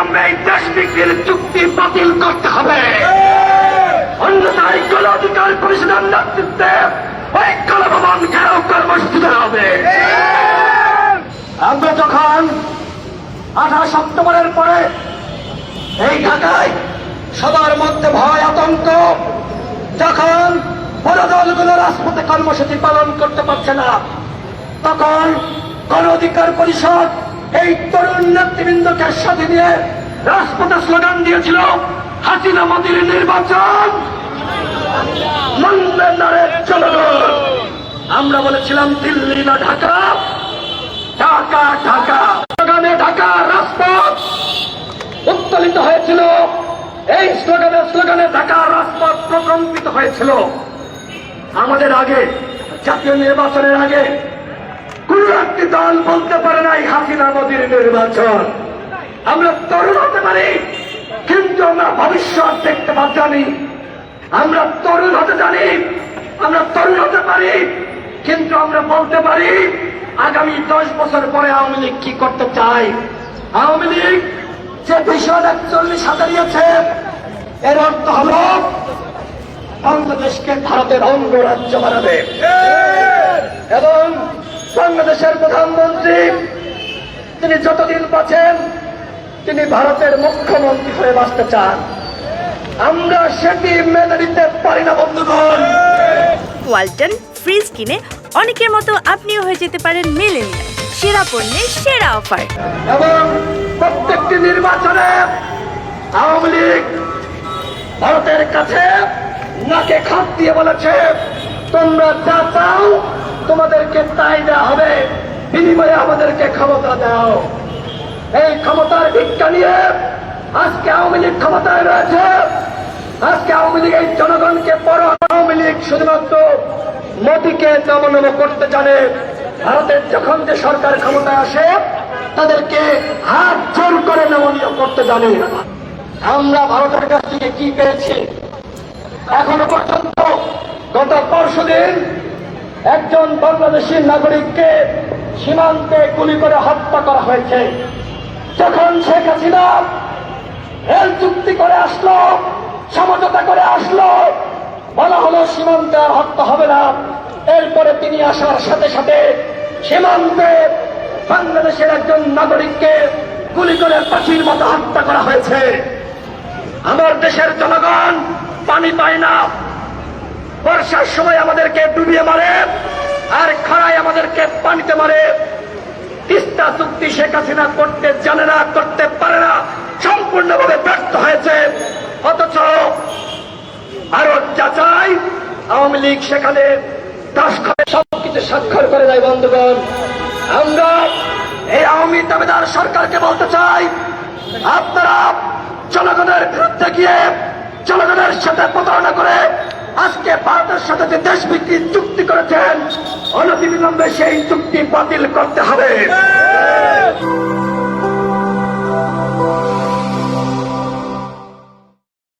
অনতিবিলম্বে এই দেশ বিক্রির চুক্তি বাতিল করতে হবে। অন্যথায় গণ অধিকার পরিষদের নেতৃত্বে ওই গণভবন ঘেরাও কর্মসূচি হবে? আমরা যখন আঠাশ অক্টোবরের পরে এই ঢাকায় সবার মধ্যে ভয়, আতঙ্ক, যখন বড় দলগুলো রাজপথে কর্মসূচি পালন করতে পারছে না, তখন গণ অধিকার পরিষদ এই তরুণ নেতৃবৃন্দকে সাথে নিয়ে রাজপথে স্লোগান দিয়েছিল, হাসিনা মোদির নির্বাচন! আমরা বলেছিলাম, দিল্লি না ঢাকা ঢাকা ঢাকা। স্লোগানে ঢাকা রাজপথ উত্তোলিত হয়েছিল। এই স্লোগানে স্লোগানে ঢাকা রাজপথ প্রকম্পিত হয়েছিল। আমাদের আগে, জাতীয় নির্বাচনের আগে কোন একটি দল বলতে পারে নাই হাসিনা মোদীর নির্বাচন। আমরা তরুণ হতে পারি কিন্তু আমরা ভবিষ্যৎ দেখতে জানি আমরা তরুণ হতে জানি আমরা তরুণ হতে পারি কিন্তু আমরা বলতে পারি আগামী দশ বছর পরে আওয়ামী লীগ কি করতে চায়? আওয়ামী লীগ যে ভীষণ একচল্লিশ হাজারিয়েছে এর অর্থ হল বাংলাদেশকে ভারতের অঙ্গরাজ্য বানাবে। এবং বাংলাদেশের প্রধানমন্ত্রী তিনি যতদিন বাঁচেন তিনি ভারতের মুখ্যমন্ত্রী হয়ে বাঁচতে চান। আমরা সেটি মেনে নিতে পারি না বন্ধুগণ। ওয়ালটন ফ্রিজ কিনে অনেকের মতো আপনিও হয়ে যেতে পারেন মেলেনিয়া সেরা পণ্যের সেরা অফার। এবং প্রত্যেকটি নির্বাচনে আওয়ামী লীগ ভারতের কাছে নাকে খাপ দিয়ে বলেছে তোমরা যা চাও তোমাদেরকে তাই বিনিময়ে আমাদেরকে ক্ষমতা দাও। এই ক্ষমতার ভিক্ষা নিয়ে আজকে আওয়ামী লীগ ক্ষমতায় রয়েছে। আজকে আওয়ামী লীগ এই জনগণকে বড় আওয়ামী লীগ শুধুমাত্র মোদীকে নমনম করতে জানে। ভারতের যখন যে সরকার ক্ষমতায় আসে, তাদেরকে হাত জোর করে নমনীয় করতে জানে। আমরা ভারতের কাছ থেকে কি পেয়েছি? এখনও পর্যন্ত গত পরশু দিন একজন বাংলাদেশি নাগরিককে সীমান্তে গুলি করে হত্যা করা হয়েছে। যখন শেখ হাসিনা রেল চুক্তি করে আসলো, সমঝোতা করে আসলো, বলা হলো সীমান্তে আর হত্যা হবে না। এরপরে তিনি আসার সাথে সাথে সীমান্তে বাংলাদেশের একজন নাগরিককে গুলি করে পাখির মতো হত্যা করা হয়েছে। আমার দেশের জনগণ পানি পায় না। বর্ষার সময় আমাদেরকে ডুবিয়ে মারে, আর খরায় আমাদেরকে পানিতে মারে। চুক্তি শেখ হাসিনা করতে জানে না, করতে পারে না, সম্পূর্ণভাবে ব্যর্থ হয়েছে। অথচ ভারত যা চাই আওয়ামী লীগ সেখানে সবকিছু স্বাক্ষর করে দেয় বন্ধুগণ। আমরা এই আওয়ামী দাবিদার সরকারকে বলতে চাই, আপনারা জনগণের বিরুদ্ধে গিয়ে জনগণের সাথে প্রতারণা করে আজকে ভারতের সাথে যে দেশ বিক্রির চুক্তি করেছেন, অনতিবিলম্বে সেই চুক্তি বাতিল করতে হবে।